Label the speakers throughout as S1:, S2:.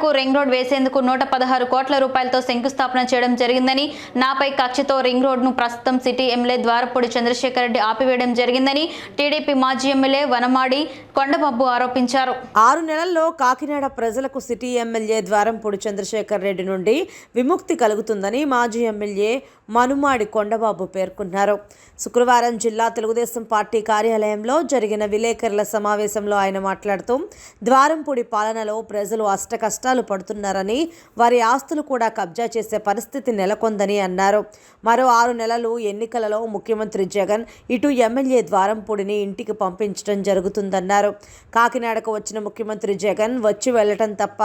S1: కాకినాడకు ring road వేసేందుకు నూట పదహారు కోట్ల రూపాయలతో శంకుస్థాపన చేయడం జరిగిందని నాపై కక్షతో రింగ్ రోడ్ను ప్రస్తుతం సిటీ ఎమ్మెల్యే ద్వారపూడి చంద్రశేఖర్ రెడ్డి ఆపివేయడం జరిగిందని టీడీపీ మాజీ ఎమ్మెల్యే వనమాడి కొండబాబు ఆరోపించారు.
S2: ఆరు నెలల్లో కాకినాడ ప్రజలకు సిటీ ఎమ్మెల్యే ద్వారంపూడి చంద్రశేఖర్ రెడ్డి నుండి విముక్తి కలుగుతుందని మాజీ ఎమ్మెల్యే మనుమాడి కొండబాబు పేర్కొన్నారు. శుక్రవారం జిల్లా తెలుగుదేశం పార్టీ కార్యాలయంలో జరిగిన విలేకరుల సమావేశంలో ఆయన మాట్లాడుతూ ద్వారంపూడి పాలనలో ప్రజలు అష్ట కష్టాలు పడుతున్నారని వారి ఆస్తులు కూడా కబ్జా చేసే పరిస్థితి నెలకొందని అన్నారు. మరో ఆరు నెలలు ఎన్నికలలో ముఖ్యమంత్రి జగన్ ఇటు ఎమ్మెల్యే ద్వారంపూడిని ఇంటికి పంపించడం జరుగుతుందన్నారు. కాకినాడకు వచ్చిన ముఖ్యమంత్రి జగన్ వచ్చి వెళ్ళటం తప్ప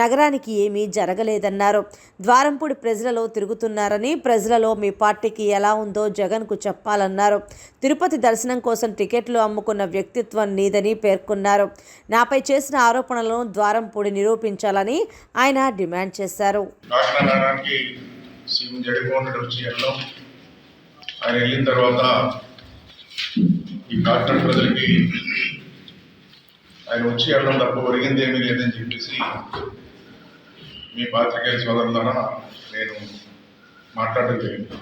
S2: నగరానికి ఏమీ జరగలేదన్నారు. ద్వారంపూడి ప్రజలలో తిరుగుతున్నారని ప్రజలలో మీ పార్టీకి ఎలా ఉందో జగన్కు చెప్పాలన్నారు. తిరుపతి దర్శనం కోసం టికెట్లు అమ్ముకున్న వ్యక్తిత్వం నీదని పేర్కొన్నారు. నాపై చేసిన ఆరోపణలను ద్వారంపూడి నిరూపించాలని ఆయన డిమాండ్ చేశారు.
S3: సీఎం జగన్మోహన్ ఆయన వెళ్ళిన తర్వాత ఈ కాకినాడ ప్రజలకి ఆయన వచ్చి వెళ్ళడం తప్ప ఒరిగింది ఏమీ లేదని చెప్పేసి మీ పాత్రికేయ సోదరుల ద్వారా నేను మాట్లాడడం జరిగింది.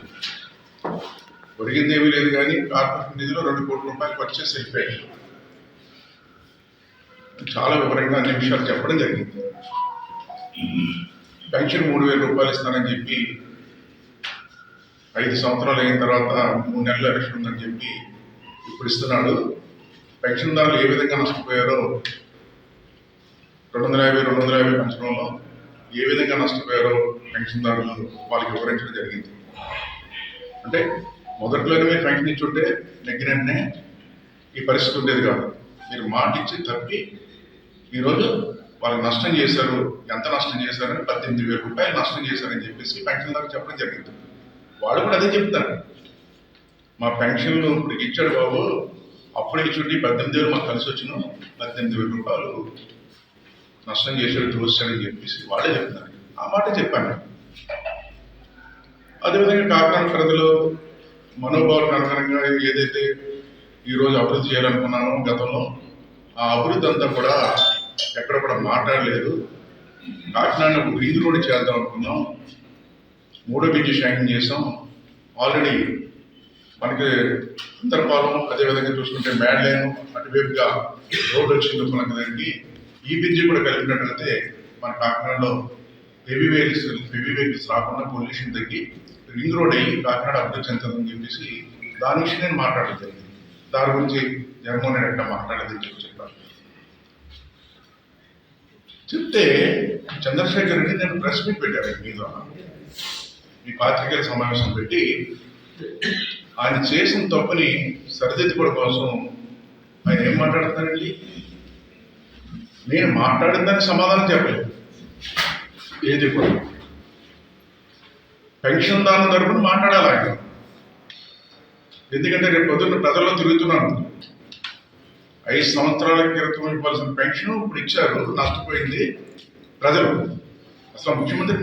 S3: ఒరిగింది ఏమీ లేదు కానీ కార్పొరేషన్ నిధిలో రెండు కోట్ల రూపాయలు ఖర్చు చేసి వెళ్ళిపోయాయి చాలా వివరంగా అన్ని విషయాలు చెప్పడం జరిగింది. పెన్షన్ మూడు వేల రూపాయలు ఇస్తానని చెప్పి ఐదు సంవత్సరాలు అయిన తర్వాత మూడు నెలలు ఎలక్షన్ ఉందని చెప్పి ఇప్పుడు ఇస్తున్నాడు. పెన్షన్దారులు ఏ విధంగా నష్టపోయారో రెండు వందల యాభై రెండు వందల యాభై పెంచడంలో ఏ విధంగా నష్టపోయారో పెన్షన్దారులు వాళ్ళకి వివరించడం జరిగింది. అంటే మొదట్లోనే మీరు పెన్షన్ ఇచ్చుంటే దగ్గర వెంటనే ఈ పరిస్థితి ఉండేది కాదు. మీరు మాట ఇచ్చి తప్పి ఈరోజు వాళ్ళకి నష్టం చేశారు ఎంత నష్టం చేశారని పద్దెనిమిది వేల రూపాయలు నష్టం చేశారని చెప్పేసి పెన్షన్దారు చెప్పడం జరిగింది. వాళ్ళు కూడా అదే చెప్తారు. మా పెన్షన్లు ఇప్పుడు ఇచ్చాడు బాబు అప్పుడే చూడండి పద్దెనిమిది వేలు మాకు కలిసి వచ్చిన. పద్దెనిమిది వేల రూపాయలు నష్టం చేసేది చూశాడని చెప్పేసి వాళ్ళే చెప్తున్నారు. ఆ మాట చెప్పాను అదేవిధంగా కాకినాడ ప్రజలు మనోభావాలకు అనుగుణంగా ఏదైతే ఈరోజు అభివృద్ధి చేయాలనుకున్నానో గతంలో ఆ అభివృద్ధి అంతా కూడా ఎక్కడ కూడా మాట్లాడలేదు. కాకినాడ రింగ్ రోడ్ చేద్దాం అనుకున్నాం. మూడో బ్రిడ్జి శాంక్షన్ చేసాం ఆల్రెడీ మనకి అంతర్పాలెం అదేవిధంగా చూసుకుంటే మ్యాడ్లైన్ అటువైపుగా రోడ్డు వచ్చింది మనకి ఈ బ్రిడ్జి కూడా కలిపినట్లయితే మన కాకినాడలో హెవీ వెహికల్స్ హెవీ వెహికల్స్ రాకుండా పొల్యూషన్ తగ్గి రింగ్ రోడ్ అయ్యి కాకినాడ అభివృద్ధి చెందుతుందని చెప్పేసి దాని విషయం నేను మాట్లాడడం జరిగింది. దాని గురించి జగన్మోహన్ రెడ్డి మాట్లాడేది మాట్లాడేదని చెప్పి చెప్పారు. చెప్తే చంద్రశేఖర్ రెడ్డి నేను ప్రెస్ మీట్ పెట్టాను మీ ద్వారా ఈ పాత్రికేయుల సమావేశం పెట్టి ఆయన చేసిన తప్పుని సరిదిద్దుకోవడం కోసం ఆయన ఏం మాట్లాడుతున్నారండి? నేను మాట్లాడిందని సమాధానం చెప్పలేదు. ఏది కూడా. పెన్షన్ దానం తరపున మాట్లాడాలి ఆయన. ఎందుకంటే రేపు పొద్దున్న ప్రజల్లో తిరుగుతున్నాను. ఐదు సంవత్సరాల క్రితం ఇవ్వాల్సిన పెన్షన్ ఇప్పుడు ఇచ్చారు నష్టపోయింది ప్రజలు. అసలు ముఖ్యమంత్రి